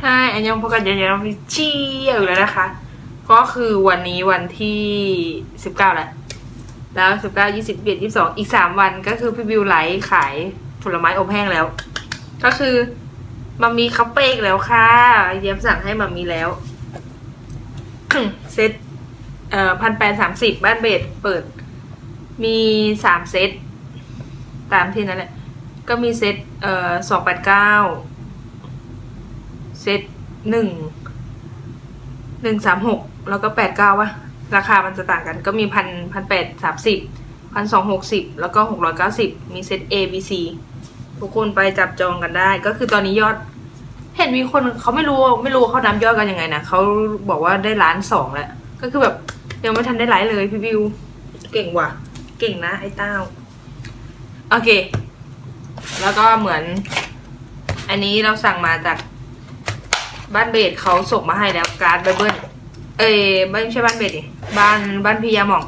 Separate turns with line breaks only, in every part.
ใช่อันยังพบกันเดี๋ยวๆมีเชี่ยวอยู่แล้วนะคะ ก็คือวันนี้วันที่สิบเก้าแหล้วแล้วสิบเก้ายี่สิบเอ็ดยี่สิบสองอีกสามวันก็คือพี่บิวไลฟ์ขายผลไม้อบแห้งแล้ว ก็คือมามีคัพเปกแล้วค่ะ เยี่ยมสั่งให้มามีแล้ว เซตเอ่อพันแปดสามสิบบ้านเบสเปิด มีสามเซตตามที่นั่นแหละ ก็มีเซตเอ่อสองแปดเก้า เซตหนึ่งหนึ่งสามหกแล้วก็แปดเก้าวะราคามันจะต่างกันก็มีพันพันแปดสามสิบพันสองหกสิบแล้วก็หกร้อยเก้าสิบมีเซต A B C ทุกคนไปจับจองกันได้ ก็คือตอนนี้ยอด เห็นมีคนเขาไม่รู้ไม่รู้เขานับยอดกันยังไงนะเขาบอกว่าได้ล้านสองแล้ว ก็คือแบบยังไม่ทันได้ไลฟ์เลยพี่วิว เก่งว่ะ เก่งนะไอ้เต้า โอเค แล้วก็เหมือน อันนี้เราสั่งมาจาก บ้านเบสเขาส่งมาให้แล้วการ์ดไบเบิลเอ้ยไม่ใช่บ้านเบสดิบ้านบ้านพี่ยาหม่อง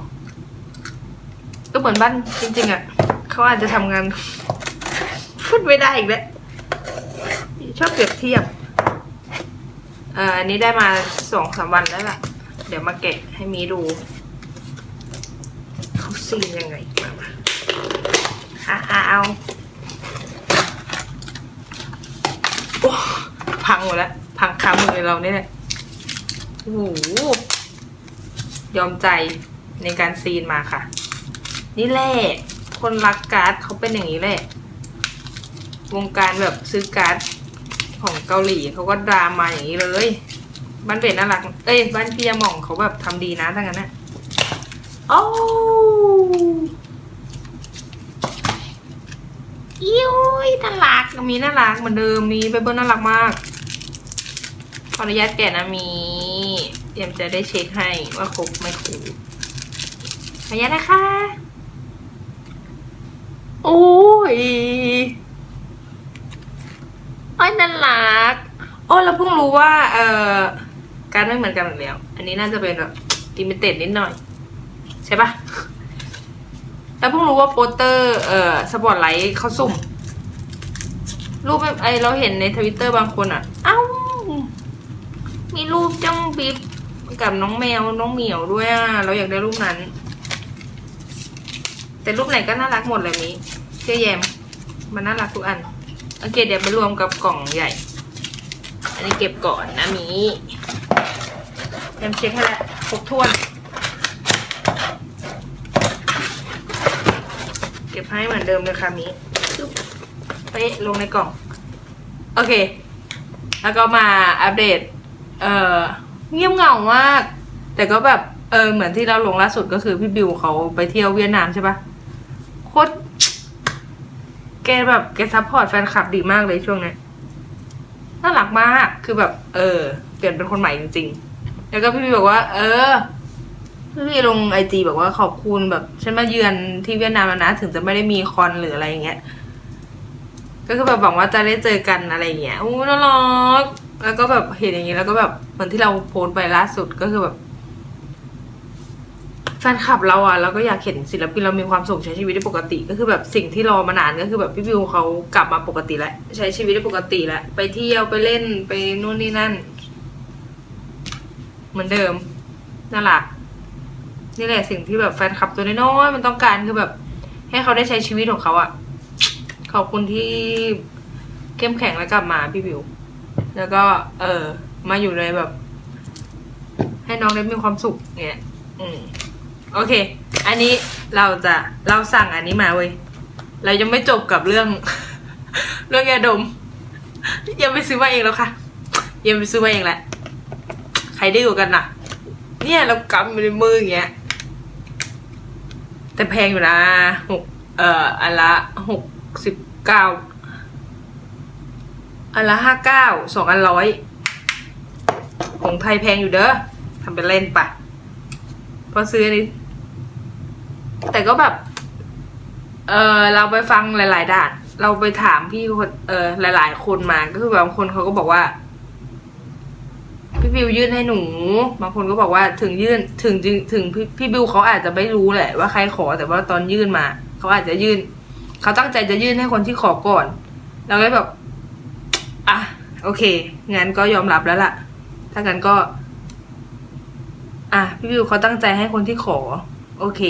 ก็เหมือนบ้านจริง ๆ อะเขาอาจจะทำงาน พูดไม่ได้อีกแล้วชอบเปรียบเทียบเอ่ออันนี้ได้มาสองสามวันแล้วล่ะ เดี๋ยวมาแกะให้มีดูเขาซีนยังไงมาอะอะเอาโอ้พังหมดแล้ว พังคามือเราเนี่ยแหละโอ้โหยอมใจในการซีนมาค่ะ นี่แหละคนรักการ์ดเขาเป็นอย่างนี้แหละ วงการแบบซื้อการ์ดของเกาหลีเขาก็ดรามาอย่างนี้เลยบ้านเป็ดน่ารัก เอ้ยบ้านพี่ยาหม่องเขาแบบทำดีนะทั้งนั้นนะโอ้ยิ้ยน่ารักมีน่ารักเหมือนเดิมมีไบเบิลน่ารักมาก ขออนุญาตแกะนะมีเตรียมจะได้เช็คให้ว่าครบไม่ครบขออนุญาตนะคะ โอ้ยโอ้ยน่ารักโอ้เราเพิ่งรู้ว่า เอ่อ การไม่เหมือนกันแล้ว อันนี้น่าจะเป็นแบบลิมิเต็ดนิดหน่อย ใช่ปะแล้วเพิ่งรู้ว่าโปสเตอร์ เอ่อ สปอตไลท์เขาสุ่ม รูปไอเราเห็นในทวิตเตอร์บางคนอะ เอ้า มีรูปจ้องบิ๊บกับน้องแมวน้องเหมียวด้วยอะเราอยากได้รูปนั้น แต่รูปไหนก็น่ารักหมดเลยมิเชื่อแยมมันน่ารักทุกอันโอเคเดี๋ยวไปรวมกับกล่องใหญ่ อันนี้เก็บก่อนนะมีแยมเช็คให้แล้วครบถ้วน เก็บให้เหมือนเดิมเลยค่ะมิจุ๊บเป๊ะลงในกล่อง โอเค แล้วก็มาอัปเดต เออเงียบเหงามาก แต่ก็แบบเออเหมือนที่เราลงล่าสุดก็คือพี่บิวเขาไปเที่ยวเวียดนามใช่ปะโคตรแกแบบแกซัพพอร์ตแฟนคลับดีมากเลยช่วงนี้น่ารักมาก คือแบบ เออ เปลี่ยนเป็นคนใหม่จริง ๆ แล้วก็พี่บิวบอกว่า เออพี่ลงไอจีบอกว่าขอบคุณแบบ ฉันมาเยือนที่เวียดนามแล้วนะ ถึงจะไม่ได้มีคอนหรืออะไรอย่างเงี้ย ก็คือแบบหวังว่าจะได้เจอกันอะไรอย่างเงี้ยอู้น่ารัก แล้วก็แบบเห็นอย่างงี้แล้วก็แบบเหมือนที่เราโพสต์ไปล่าสุดก็คือแบบ แฟนคลับเราอะเราก็อยากเห็นศิลปินเรามีความสุขใช้ชีวิตได้ปกติ ก็คือแบบสิ่งที่รอมานานก็คือแบบพี่บิวเขากลับมาปกติแล้วใช้ชีวิตได้ปกติแล้วไปเที่ยวไปเล่นไปนู่นนี่นั่น เหมือนเดิมน่ารักนี่แหละสิ่งที่แบบแฟนคลับตัวน้อยๆมันต้องการคือแบบ ให้เขาได้ใช้ชีวิตของเขาอะ ขอบคุณที่เข้มแข็งแล้วกลับมาพี่บิว แล้วก็ เออ มาอยู่ในแบบ ให้น้องได้มีความสุขเนี่ยอืมโอเค อันนี้เราจะเราสั่งอันนี้มาเว้ยเรายังไม่จบกับเรื่อง เรื่องยาดม ยังไปซื้อมาเองแล้วค่ะ ยังไปซื้อมาเองแหละ ใครได้อยู่กันน่ะ เนี่ยเรากำอยู่ในมืออย่างเงี้ย แต่แพงอยู่นะหกเอ่ออันละหกสิบเก้า อันละห้าเก้าสองอันร้อยของไทยแพงอยู่เด้อทำเป็นเล่นปะพอซื้ออันนี้ แต่ก็แบบ เออเราไปฟังหลาย ๆด้าน เราไปถามพี่คนเออหลาย ๆ คนมาก็คือบางคนเขาก็บอกว่าพี่บิวยื่นให้หนู บางคนก็บอกว่าถึงยื่นถึงถึงถึงพี่พี่บิวเขาอาจจะไม่รู้แหละว่าใครขอแต่ว่าตอนยื่นมา เขาอาจจะยื่น เขาตั้งใจจะยื่นให้คนที่ขอก่อน เราเลยแบบ โอเค งั้นก็ยอมรับแล้วล่ะ ถ้างั้นก็ อะ พี่วิวเขาตั้งใจให้คนที่ขอ โอเค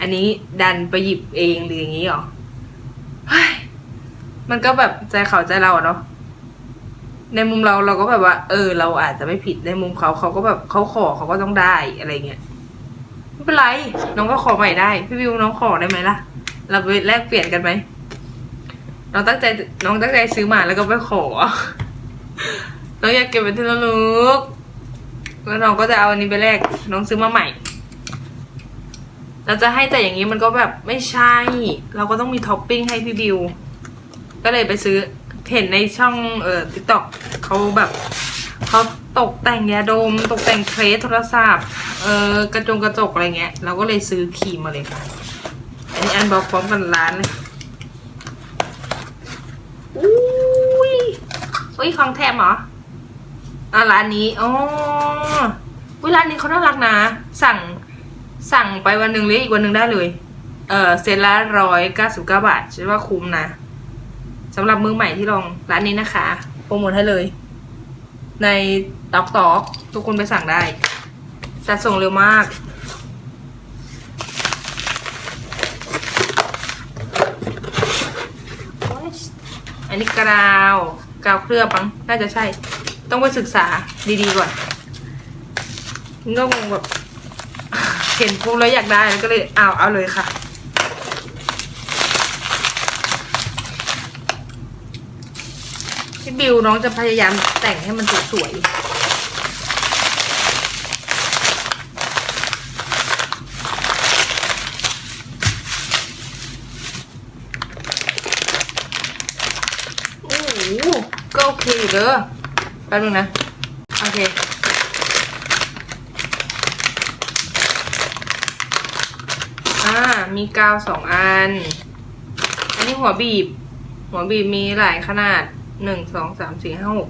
อันนี้ดันไปหยิบเองหรืออย่างนี้หรอมันก็แบบใจเขาใจเราเนาะ ในมุมเราเราก็แบบว่า เออ เราอาจจะไม่ผิด ในมุมเขาเขาก็แบบเขาขอเขาก็ต้องได้อะไรเงี้ย ไม่เป็นไร น้องก็ขอใหม่ได้ พี่วิวน้องขอได้ไหมล่ะ เราไปแลกเปลี่ยนกันไหม น้องตั้งใจน้องตั้งใจซื้อมาแล้วก็ไปขอ น้องอยากเก็บเป็นที่ระลึกแล้วน้องก็จะเอาอันนี้ไปแลกน้องซื้อมาใหม่ เราจะให้แต่อย่างนี้มันก็แบบไม่ใช่ เราก็ต้องมีท็อปปิ้งให้พี่บิว ก็เลยไปซื้อเห็นในช่องเอ่อทิกตอกเขาแบบเขาตกแต่งยาดม ตกแต่งเคสโทรศัพท์เออกระจงกระจกอะไรเงี้ย เราก็เลยซื้อครีมมาเลยค่ะ อันนี้อันบอกพร้อมกันร้านเลย อุ้ย อุ้ยของแถมเหรออะร้านนี้อ๋ออุ้ยร้านนี้เขาน่ารักนะ สั่งสั่งไปวันหนึ่งหรืออีกวันหนึ่งได้เลย เออเซตละร้อยเก้าสิบเก้าบาทฉันว่าคุ้มนะสำหรับมือใหม่ที่ลองร้านนี้นะคะ โปรโมทให้เลย ในตอกตอกทุกคนไปสั่งได้จัดส่งเร็วมากอันนี้กราว กาวเคลือบปังน่าจะใช่ ต้องไปศึกษาดีๆก่อนนี่ก็คงแบบเห็นปุ๊บแล้วอยากได้แล้วก็เลยเอาเอาเลยค่ะ พี่บิวน้องจะพยายามแต่งให้มันสวยๆโอ้โห คืออยู่เด้อแป๊บนึงนะ โอเค อ่า มีกาวสองอัน อันนี้หัวบีบ หัวบีบมีหลายขนาดหนึ่งสองสามสี่ห้าหก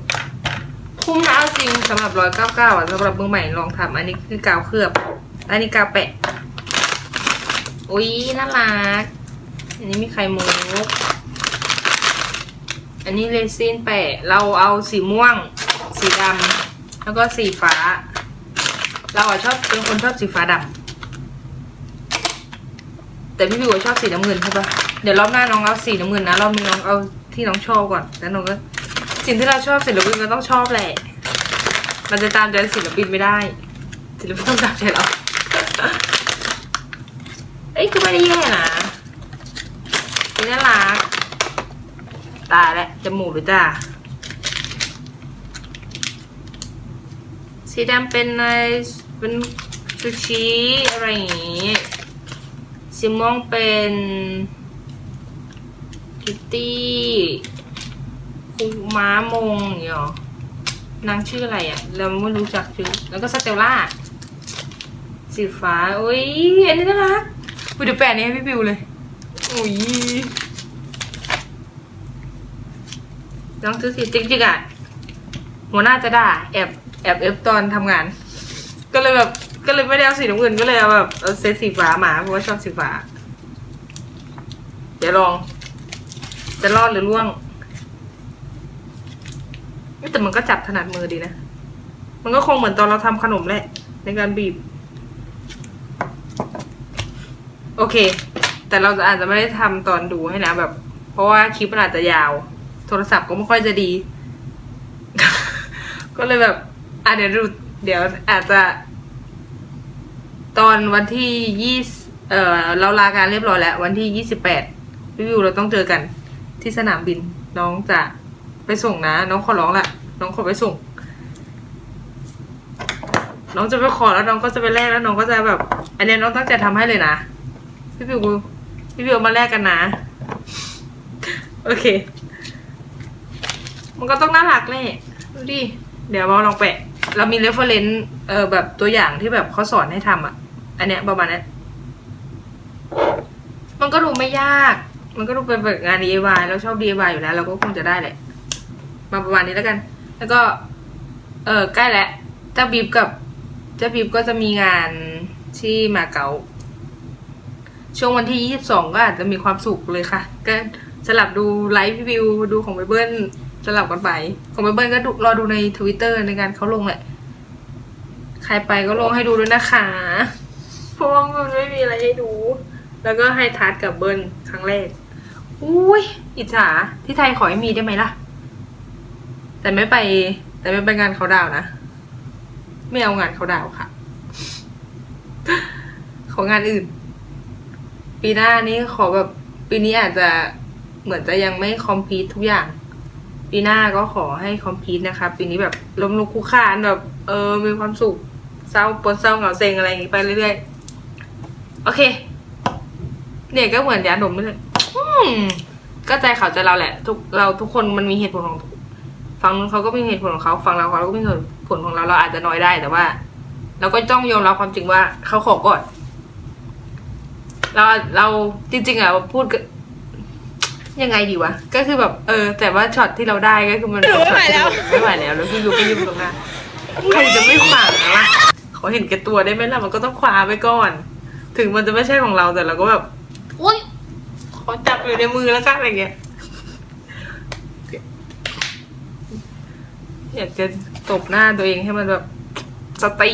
คุ้มนะเอาจริงสำหรับร้อยเก้าเก้าอะสำหรับมือใหม่ลองทำอันนี้คือกาวเคลือบ อันนี้กาวแปะ อุ้ยน่ารัก อันนี้มีไข่มุก อันนี้เรซินแปะ เราเอาสีม่วง สีดำแล้วก็สีฟ้า เราอะชอบเป็นคนชอบสีฟ้าดำแต่พี่บิวชอบสีน้ำเงินใช่ปะเดี๋ยวรอบหน้าน้องเอาสีน้ำเงินนะรอบนี้น้องเอาที่น้องชอบก่อนแล้วน้องก็สิ่งที่เราชอบศิลปินก็ต้องชอบแหละ มันจะตามใจศิลปินไม่ได้ ศิลปินต้องตามใจเรา เอ้ยก็ไม่ได้แย่นะนี่น่ารัก ตายแล้วจมูกหรือจ้าสีดำเป็นอะไรเป็นซูชิอะไรอย่างงี้สีม่วงเป็นคิตตี้คูม้ามงอย่างเงี้หรอนางชื่ออะไรอะ่ะ เราไม่รู้จักชื่อ แล้วก็สเตลล่า สีฟ้าอุ้ยอันนี้น่ารักไปดูแปะนี้ให้พี่บิวเลยอุ้ย น้องซื้อสีจริงๆอะหัวหน้าจะด่าแอบแอบเอฟตอนทำงาน ก็เลยแบบก็เลยไม่ได้เอาสีน้ำเงินก็เลยเอาแบบเอาเซตสีฟ้ามาเพราะว่าชอบสีฟ้าเดี๋ยวลอง จะรอดหรือล่วงแต่มันก็จับถนัดมือดีนะ มันก็คงเหมือนตอนเราทำขนมแหละ ในการบีบ โอเค แต่เราจะอาจจะไม่ได้ทำตอนดูให้นะแบบ เพราะว่าคลิปมันอาจจะยาว โทรศัพท์ก็ไม่ค่อยจะดี ก็เลยแบบอะเดี๋ยวดูเดี๋ยวอาจจะ ตอนวันที่ยี่เออเราลาการเรียบร้อยแล้ว วันที่ยี่สิบแปดพี่วิวเราต้องเจอกันที่สนามบินน้องจะไปส่งนะ น้องขอร้องละน้องขอไปส่ง น้องจะไปขอแล้วน้องก็จะไปแลกแล้วน้องก็จะแบบ อันเนี้น้องตั้งใจทำให้เลยนะพี่วิวพี่วิวมาแลกกันนะ โอเค มันก็ต้องน่ารักแหละดูดิ เดี๋ยวมาลองแปะ เรามีเรฟเฟอร์เรนซ์เออแบบตัวอย่างที่แบบเขาสอนให้ทำอะ อันเนี้ยประมาณเนี้ยมันก็ดูไม่ยาก มันก็ดูเป็นแบบงาน DIY เราชอบ DIY อยู่แล้ว เราก็คงจะได้แหละ มาประมาณนี้แล้วกัน แล้วก็ เออใกล้แล้วเจ้าบีบกับเจ้าบีบก็จะมีงานที่มาเก๊าช่วงวันที่ 22 ก็อาจจะมีความสุขเลยค่ะ ก็สลับดูไลฟ์วิวดูของไบเบิล สลับกันไป ของเบิ้ลก็ดูรอดูในทวิตเตอร์ในการเขาลงแหละ ใครไปก็ลงให้ดูด้วยนะคะเพราะว่ามันไม่มีอะไรให้ดู แล้วก็ให้ทัดกับเบิ้ลครั้งแรก อุ้ยอิจฉาที่ไทยขอให้มีได้ไหมล่ะ แต่ไม่ไป แต่ไม่ไปงานเขาดาวน์นะไม่เอางานเขาดาวน์ค่ะ ของานอื่น ปีหน้านี้ขอแบบปีนี้อาจจะเหมือนจะยังไม่คอมพลีททุกอย่าง ปีหน้าก็ขอให้คอมพีทนะคะปีนี้แบบล้มลุกคลุกคานแบบเออมีความสุขเศร้าปนเศร้าเหงาเซ็งอะไรอย่างงี้ไปเรื่อยๆ โอเค เนี่ยก็เหมือนยาดมนี่เลยก็ใจเขาใจเราแหละ ทุกเราทุกคนมันมีเหตุผลของฝั่งนู้นเขาก็มีเหตุผลของเขาฝั่งเราเขาก็มีเหตุผลของเราเราอาจจะน้อยได้แต่ว่า เราก็ต้องยอมรับความจริงว่าเขาขอก่อนเราเราจริงๆอะพูดกับ ยังไงดีวะ ก็คือแบบเออ แต่ว่าช็อตที่เราได้ก็คือมันเป็นช็อตที่เราไม่ไหวแล้วแล้วพี่ยูก็ยุ่งตรงหน้าใครจะไม่ขวางนะล่ะเขาเห็นแก่ตัวได้ไหมล่ะมันก็ต้องคว้าไปก่อน ถึงมันจะไม่ใช่ของเราแต่เราก็แบบอุ้ยขอจับอยู่ในมือแล้วกันอะไรเงี้ยอยากจะตบหน้าตัวเองให้มันแบบสติ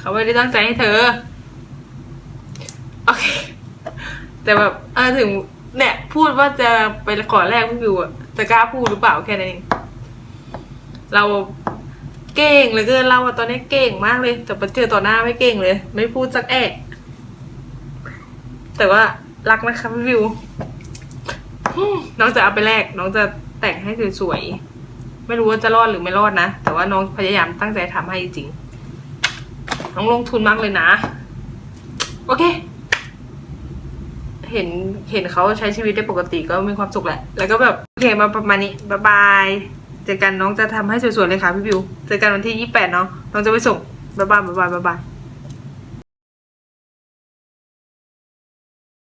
เขาไม่ได้ตั้งใจให้เธอ โอเค แต่แบบเออถึง เนี่ย พูดว่าจะไปขอแรกพี่วิวอะจะกล้าพูดหรือเปล่าแค่นั้นเองเราเก่งเหลยเกินเราอะตอนนี้เก่งมากเลย แต่พอเจอต่อหน้าไม่เก่งเลย ไม่พูดสักแอะแต่ว่ารักนะคะพี่วิวน้องจะเอาไปแลกน้องจะแต่งให้สวยๆไม่รู้ว่าจะรอดหรือไม่รอดนะแต่ว่าน้องพยายามตั้งใจทำให้จริงน้องลงทุนมากเลยนะ โอเค เห็นเห็นเขาใช้ชีวิตได้ปกติก็มีความสุขแหละ แล้วก็แบบโอเคมาประมาณนี้บ๊ายบายเจอกันน้องจะทำให้สวยๆเลยค่ะพี่บิวเจอกันวันที่ยี่แปดเนาะน้องจะไปส่งบ๊ายบายบ๊ายบายบ๊ายบาย